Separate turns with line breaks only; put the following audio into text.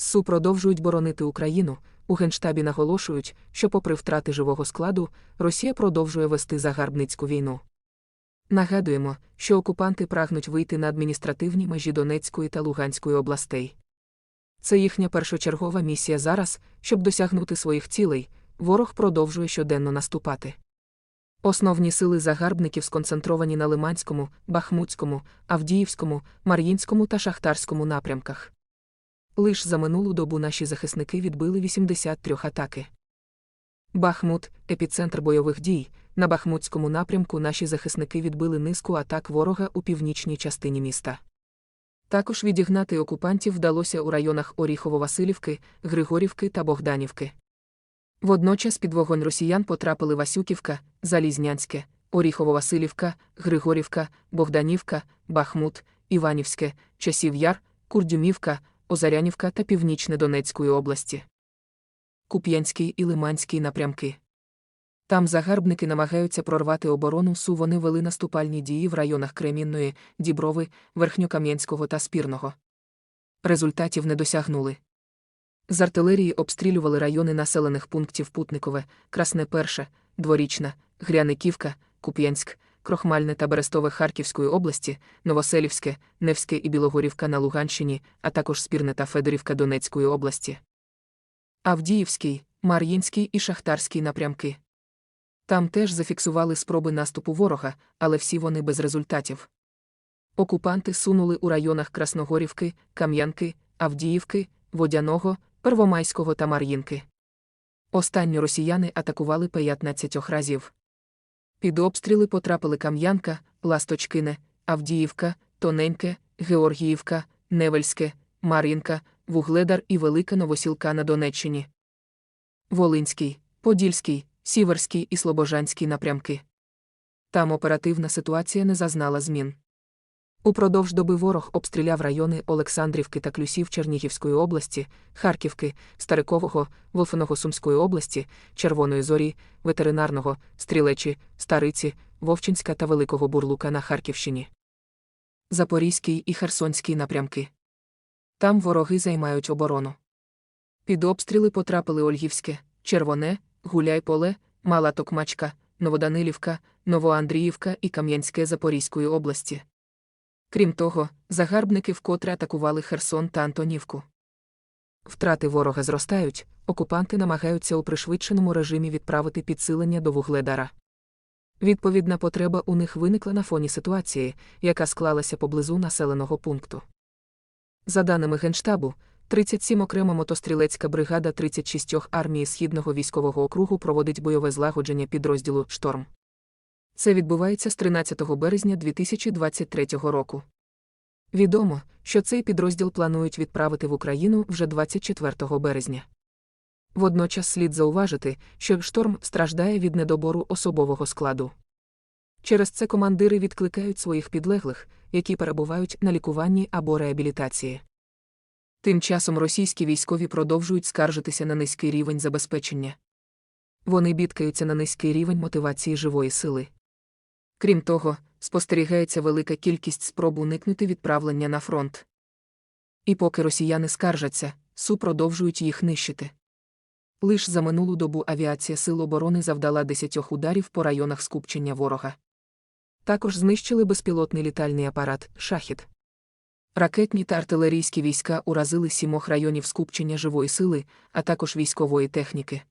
СУ продовжують боронити Україну. У Генштабі наголошують, що, попри втрати живого складу, Росія продовжує вести загарбницьку війну. Нагадуємо, що окупанти прагнуть вийти на адміністративні межі Донецької та Луганської областей. Це їхня першочергова місія зараз, щоб досягнути своїх цілей, ворог продовжує щоденно наступати. Основні сили загарбників сконцентровані на Лиманському, Бахмутському, Авдіївському, Мар'їнському та Шахтарському напрямках. Лиш за минулу добу наші захисники відбили 83 атаки. Бахмут епіцентр бойових дій. На Бахмутському напрямку наші захисники відбили низку атак ворога у північній частині міста. Також відігнати окупантів вдалося у районах Оріхово-Василівки, Григорівки та Богданівки. Водночас під вогонь росіян потрапили Васюківка, Залізнянське, Оріхово-Василівка, Григорівка, Богданівка, Бахмут, Іванівське, Часів Яр, Курдюмівка, Озарянівка та Північне Донецької області. Куп'янський і Лиманський напрямки. Там загарбники намагаються прорвати оборону Су. Вони вели наступальні дії в районах Кремінної, Діброви, Верхньокам'янського та Спірного. Результатів не досягнули. З артилерії обстрілювали райони населених пунктів Путникове, Красне Перше, Дворічна, Гряниківка, Куп'янськ, Крохмальне та Берестове Харківської області, Новоселівське, Невське і Білогорівка на Луганщині, а також Спірне та Федорівка Донецької області. Авдіївський, Мар'їнський і Шахтарський напрямки. Там теж зафіксували спроби наступу ворога, але всі вони без результатів. Окупанти сунули у районах Красногорівки, Кам'янки, Авдіївки, Водяного, Первомайського та Мар'їнки. Останньо росіяни атакували 15 разів. Під обстріли потрапили Кам'янка, Ласточкине, Авдіївка, Тоненьке, Георгіївка, Невельське, Мар'їнка, Вугледар і Велика Новосілка на Донеччині. Волинський, Подільський, Сіверський і Слобожанський напрямки. Там оперативна ситуація не зазнала змін. Упродовж доби ворог обстріляв райони Олександрівки та Клюсів Чернігівської області, Харківки, Старикового, Волфиного Сумської області, Червоної Зорі, Ветеринарного, Стрілечі, Стариці, Вовчинська та Великого Бурлука на Харківщині. Запорізький і Херсонський напрямки. Там вороги займають оборону. Під обстріли потрапили Ольгівське, Червоне, Гуляйполе, Мала Токмачка, Новоданилівка, Новоандріївка і Кам'янське Запорізької області. Крім того, загарбники вкотре атакували Херсон та Антонівку. Втрати ворога зростають, окупанти намагаються у пришвидшеному режимі відправити підсилення до Вугледара. Відповідна потреба у них виникла на фоні ситуації, яка склалася поблизу населеного пункту. За даними Генштабу, 37 окрема мотострілецька бригада 36 армії Східного військового округу проводить бойове злагодження підрозділу Шторм. Це відбувається з 13 березня 2023 року. Відомо, що цей підрозділ планують відправити в Україну вже 24 березня. Водночас слід зауважити, що шторм страждає від недобору особового складу. Через це командири відкликають своїх підлеглих, які перебувають на лікуванні або реабілітації. Тим часом російські військові продовжують скаржитися на низький рівень забезпечення. Вони бідкаються на низький рівень мотивації живої сили. Крім того, спостерігається велика кількість спроб уникнути відправлення на фронт. І поки росіяни скаржаться, су продовжують їх нищити. Лиш за минулу добу авіація Сил оборони завдала 10 ударів по районах скупчення ворога. Також знищили безпілотний літальний апарат Шахід. Ракетні та артилерійські війська уразили сімох районів скупчення живої сили, а також військової техніки.